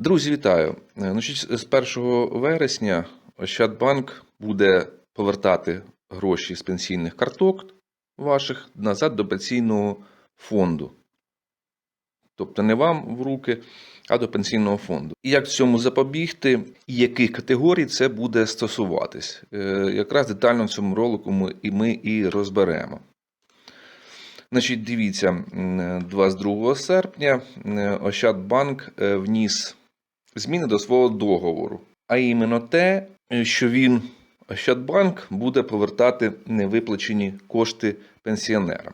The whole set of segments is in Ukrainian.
Друзі, вітаю! Е, Значить, з 1 вересня Ощадбанк буде повертати гроші з пенсійних карток ваших назад до пенсійного фонду. Тобто не вам в руки, а до пенсійного фонду. І як цьому запобігти, і яких категорій це буде стосуватись? Е, Якраз детально в цьому ролику ми і, ми і розберемо. Значить, дивіться, 22 серпня е, Ощадбанк е, вніс зміни до свого договору, а іменно те, що він Ощадбанк буде повертати невиплачені кошти пенсіонерам.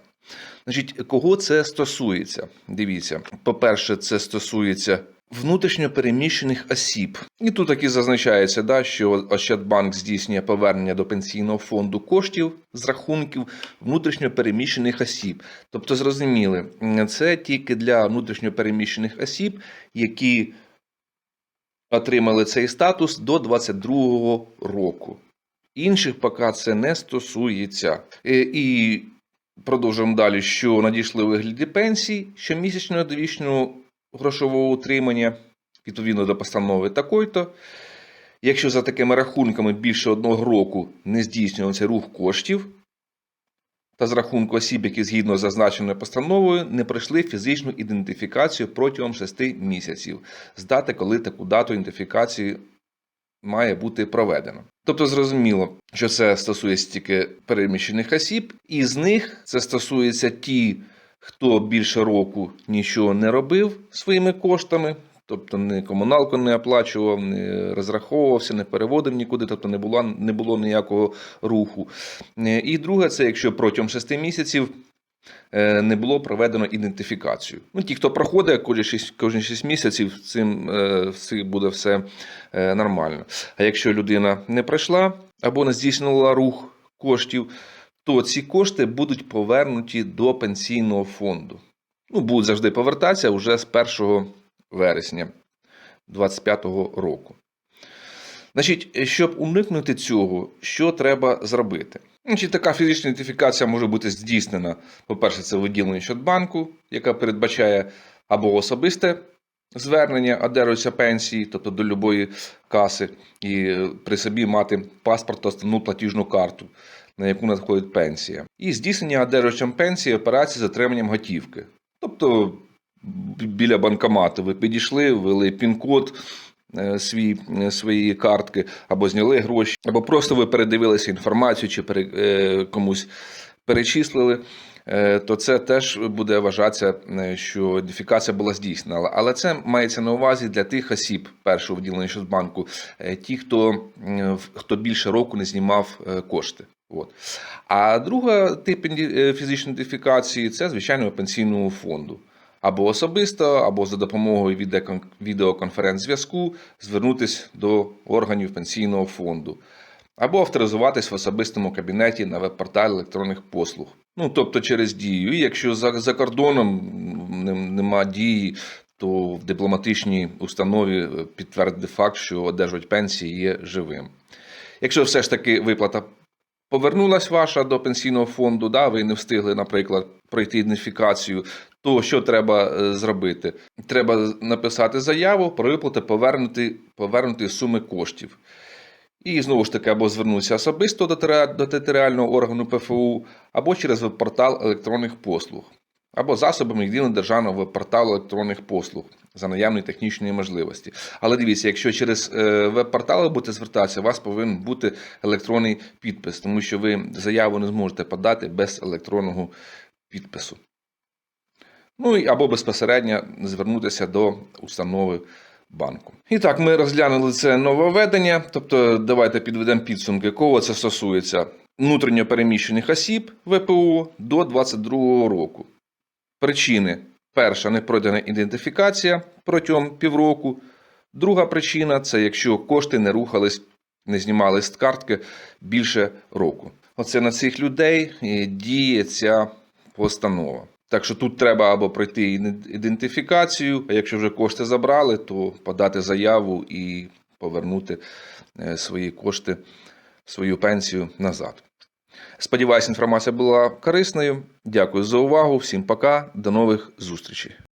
Значить, кого це стосується? Дивіться, по-перше, це стосується внутрішньо переміщених осіб. І тут таки зазначається, да, що Ощадбанк здійснює повернення до пенсійного фонду коштів з рахунків внутрішньо переміщених осіб. Тобто, зрозуміли, це тільки для внутрішньо переміщених осіб, які отримали цей статус до 22 року. Інших поки це не стосується. Е, І продовжуємо далі, що надійшли вигляді пенсій щомісячного довічного грошового утримання відповідно до постанови такої-то. Якщо за такими рахунками більше одного року не здійснювався рух коштів, та з рахунку осіб, які згідно з зазначеною постановою не пройшли фізичну ідентифікацію протягом 6 місяців з дати, коли таку дату ідентифікації має бути проведено. Тобто зрозуміло, що це стосується тільки переміщених осіб, і з них це стосується ті, хто більше року нічого не робив своїми коштами. Тобто ні комуналку не оплачував, не розраховувався, не переводив нікуди, тобто не було, не було ніякого руху. Е, І друге, це якщо протягом 6 місяців е, не було проведено ідентифікацію. Ну, ті, хто проходить кожні 6, кожні 6 місяців, цим е, буде все нормально. А якщо людина не пройшла або не здійснила рух коштів, то ці кошти будуть повернуті до пенсійного фонду. Ну, будуть завжди повертатися вже з 1 вересня 2025 року. Значить, щоб уникнути цього, що треба зробити? Значить, така фізична ідентифікація може бути здійснена. По-перше, це виділення Щодбанку, яка передбачає або особисте звернення, одержуються пенсії, тобто до любої каси, і при собі мати паспорт та основну платіжну карту, на яку надходить пенсія. І здійснення одержувачем пенсії операцій з отриманням готівки. Тобто біля банкомату ви підійшли, ввели пін-код е, свій, е, свої картки, або зняли гроші, або просто ви передивилися інформацію чи пере, е, комусь перечислили. е, То це теж буде вважатися, е, що ідентифікація була здійснена. Але- це мається на увазі для тих осіб першого відділення Щодбанку, е, ті, хто, в- хто більше року не знімав е, кошти. От. А друга тип е, фізичної ідентифікації це звичайно пенсійного фонду. Або особисто, або за допомогою відеоконференц-зв'язку звернутися до органів пенсійного фонду, або авторизуватись в особистому кабінеті на веб-порталі електронних послуг. Ну, тобто через дію. І якщо за, за кордоном нема дії, то в дипломатичній установі е, підтвердити факт, що одержувач пенсії є живим. Якщо все ж таки виплата повернулась ваша до пенсійного фонду, да, ви не встигли, наприклад, пройти ідентифікацію, то що треба е, зробити? Треба написати заяву про виплату повернути, повернути суми коштів. І знову ж таки, або звернутися особисто до тери- до територіального органу ПФУ, або через веб-портал електронних послуг, або засобами єдиного державного веб-порталу електронних послуг за наявної технічної можливості. Але дивіться, якщо через е, веб-портал будете звертатися, у вас повинен бути електронний підпис, тому що ви заяву не зможете подати без електронного підпису. Ну і або безпосередньо звернутися до установи банку. І так, ми розглянули це нововведення. Тобто, давайте підведемо підсумки, кого це стосується внутрішньо переміщених осіб ВПО до 2022 року. Причини: перша не пройдена ідентифікація протягом півроку. Друга причина це якщо кошти не рухались, не знімались з картки більше року. Оце на цих людей е, діє ця постанова. Так що тут треба або пройти ідентифікацію, а якщо вже кошти забрали, то подати заяву і повернути е, свої кошти, свою пенсію назад. Сподіваюсь, інформація була корисною. Дякую за увагу. Всім пока. До нових зустрічей.